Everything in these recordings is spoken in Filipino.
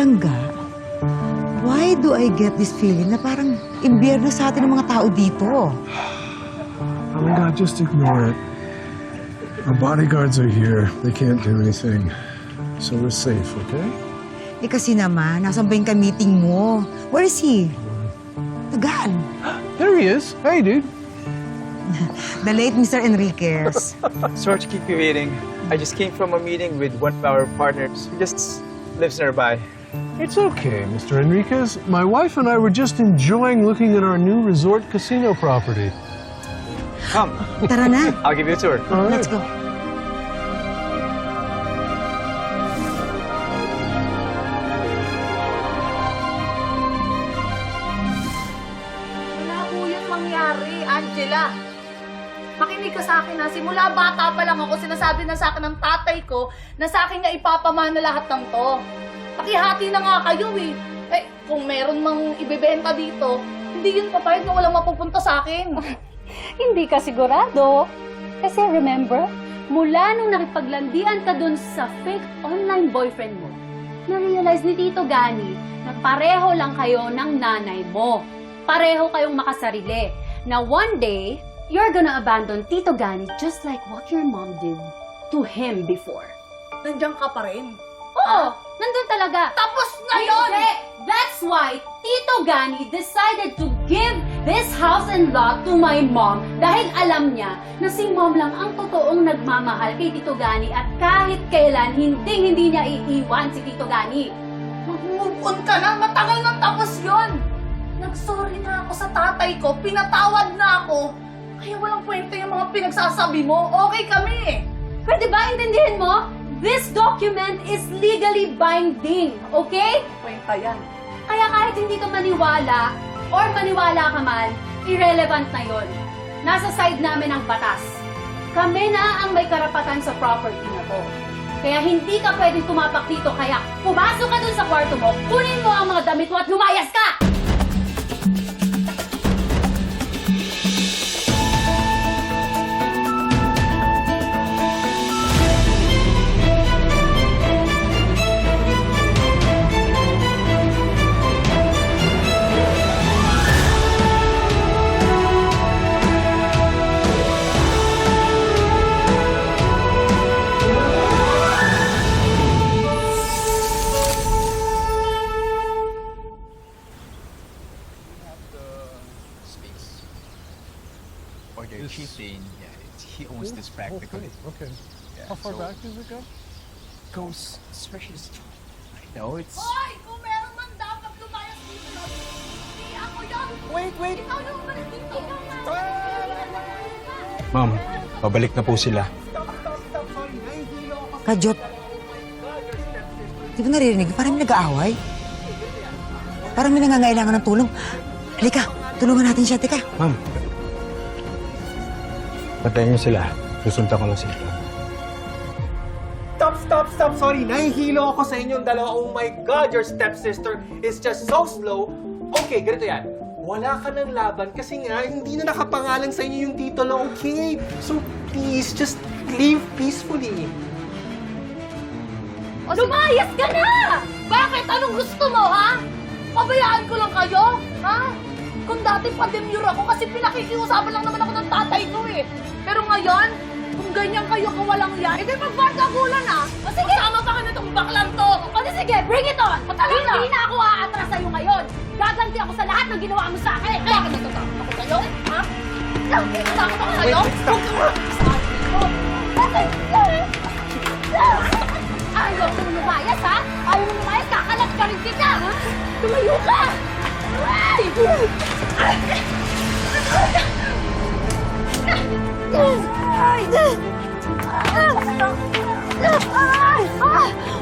Alam ga, why do I get this feeling na parang imbierno sa atin ng mga tao dito? Oh my God, just ignore it. Our bodyguards are here. They can't do anything. So we're safe, okay? Eh kasi naman, nasan ba yung ka-meeting mo? Where is he? Tagaan. There he is. Hey, dude. The late Mr. Enriquez. Sorry to keep you waiting. I just came from a meeting with one of our partners who just lives nearby. It's okay, Mr. Enriquez. My wife and I were just enjoying looking at our new resort casino property. Come, Tara na. I'll give you a tour. All right. Let's go. Wala po yun mangyari, Angela. Makinig ka sa akin ha. Simula bata pa lang ako, sinasabi na sa akin ng tatay ko na sa akin nga ipapamana lahat ng to. Pakihati na nga kayo eh. Eh, kung meron mang ibebenta dito, hindi yun papayag na walang mapupunta sa akin. Hindi ka sigurado. Kasi remember, mula nung nakipaglandian ka dun sa fake online boyfriend mo, na-realize ni Tito Gani na pareho lang kayo ng nanay mo. Pareho kayong makasarili. Na one day, you're gonna abandon Tito Gani just like what your mom did to him before. Nandiyan ka pa rin. Oo, nandun talaga. Tapos ngayon! Hindi! That's why Tito Gani decided to give this house and lot to my mom dahil alam niya na si mom lang ang totoong nagmamahal kay Tito Gani at kahit kailan hindi hindi niya iiwan si Tito Gani. Mag-move on ka na, matagal nang tapos yon. Nagsorry na ako sa tatay ko, pinatawad na ako. Kaya walang kwenta yung mga pinagsasabi mo. Okay kami. Pwede ba intindihin mo? This document is legally binding, okay? Kwenta yan. Kaya kahit hindi ka maniwala or maniwala ka man, irrelevant na yon. Nasa side namin ang batas. Kami na ang may karapatan sa property na to. Kaya hindi ka pwedeng tumapak dito, kaya pumasok ka dun sa kwarto mo, kunin mo ang mga damit mo at lumayas ka! Or they're cheating. Yeah, it's, he owns this practically. Okay. Yeah, How far so back does it go? Goes especially. I know it's. Hoy! Kung meron man dapat lumayas dito, hindi ako yun. Wait, wait. Ikaw yung umalis dito. Ma'am, pabalik na po sila. Kajot. Di ba naririnig? Parang may nag-aaway. Parang may nangangailangan ng tulong. Halika, tulungan natin siya. Teka. Ma'am. Patayin niyo sila. Susunta ko lang sila. Stop, stop, stop. Sorry, nahihilo ako sa inyong dalawa. Oh my God, your stepsister is just so slow. Okay, ganito yan. Wala ka ng laban kasi nga, hindi na nakapangalan sa inyo yung titulo, okay? So, please, just leave peacefully. Lumayas ka na! Bakit? Anong gusto mo, ha? Pabayaan ko lang kayo? Ha? Kung dati pa-demure ako kasi pinakikiusapan lang naman ako ng tatay ko eh. Pero ngayon, kung ganyan kayo kawalang yan, edi magbardagulan ah! O sige! Kasama pa ka nitong baklang to! O di sige, bring it on! O talaga? Hindi na ako aatras sa'yo ngayon! Gaganti ako sa lahat ng ginawa mo sa akin! Bakit natatakot ako sa'yo? Ha? Natatakot ako sa'yo? Wait, stop. Ayaw mo lumayas, ha? Ayaw mo lumayas, kakalat ka rin kita, ha? Tumayo ka!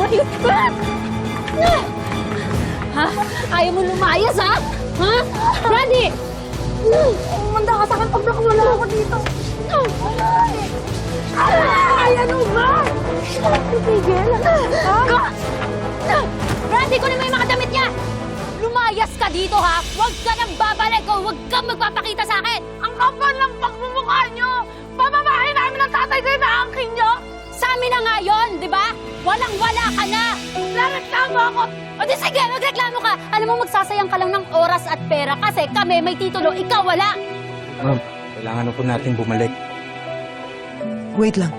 What you got? Ha? Ayaw mo lumayas, ha? Ha? Randy! Umanda ka sa akin pag nakawala ako dito. Ay, ano ba? Tigil? Ka dito, ha? Huwag ka nang babalik o huwag kang magpapakita sa akin! Ang kapal ng pagmumukha nyo! Pamamahay namin ng tatay ko yung naangkin nyo! Sa amin na nga yun, di ba? Walang-wala ka na! Nareklamo ako! O di sige, magreklamo ka! Alam mo, magsasayang ka lang ng oras at pera kasi kami may titulo, ikaw wala! Ma'am, kailangan na po natin bumalik. Wait lang.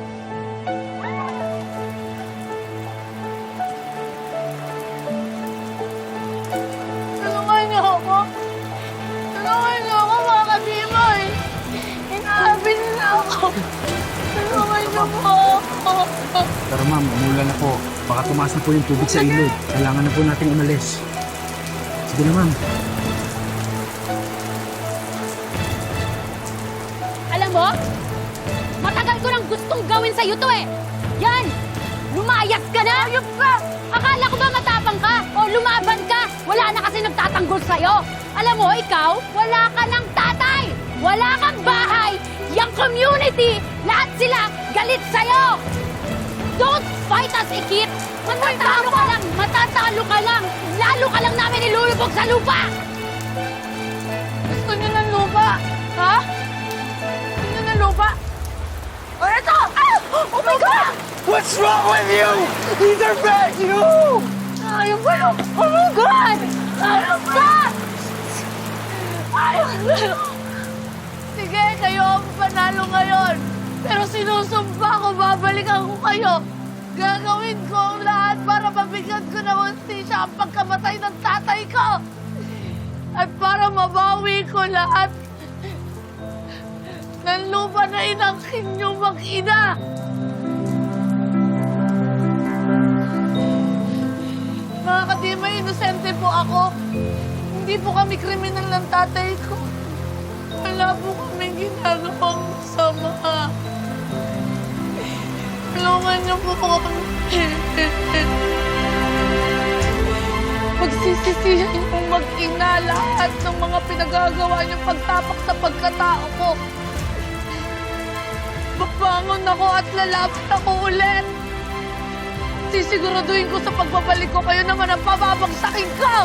Pero ma'am, umulan na po. Baka tumaas na po yung tubig sa ilog. Kailangan na po nating umalis. Sige na ma'am. Alam mo, matagal ko nang gustong gawin sa'yo to eh. Yan! Lumayas ka na! Ayop ka! Akala ko ba matapang ka? O lumaban ka? Wala na kasi nagtatanggol sa'yo. Alam mo, ikaw, wala ka ng tatay! Wala kang bahay! Yang community, lahat sila galit sa'yo! Don't fight us, Ikit! Matatalo ka lang! Matatalo ka lang! Lalo ka lang namin ilulubog sa lupa! Gusto niyo ng lupa? Ha? Gusto niyo ng lupa? O eto! Ah! Oh my God! What's wrong with you? These are bad you! Ayaw ko yun! Oh my God! Ayaw ka! Ayaw ka! Sige, kayo ang panalo ngayon. Pero sinusumpa ko, babalikan ko kayo. Gagawin ko ang lahat para mabigyan ko ng hustisya ang pagkamatay ng tatay ko. At para mabawi ko lahat ng lupa na inangkin niyo mag-ina. Mga kadimay, inosente po ako. Hindi po kami kriminal ng tatay ko. Wala po kami ginagawang sama. Tulungan niyo po kami. Pagsisisihan niyo pong mag-ina lahat ng mga pinagagawa niyong pagtapak sa pagkatao ko. Babangon ako at lalaban ako ulit. Sisiguraduhin ko sa pagbabalik ko kayo naman ang pababagsakin ko!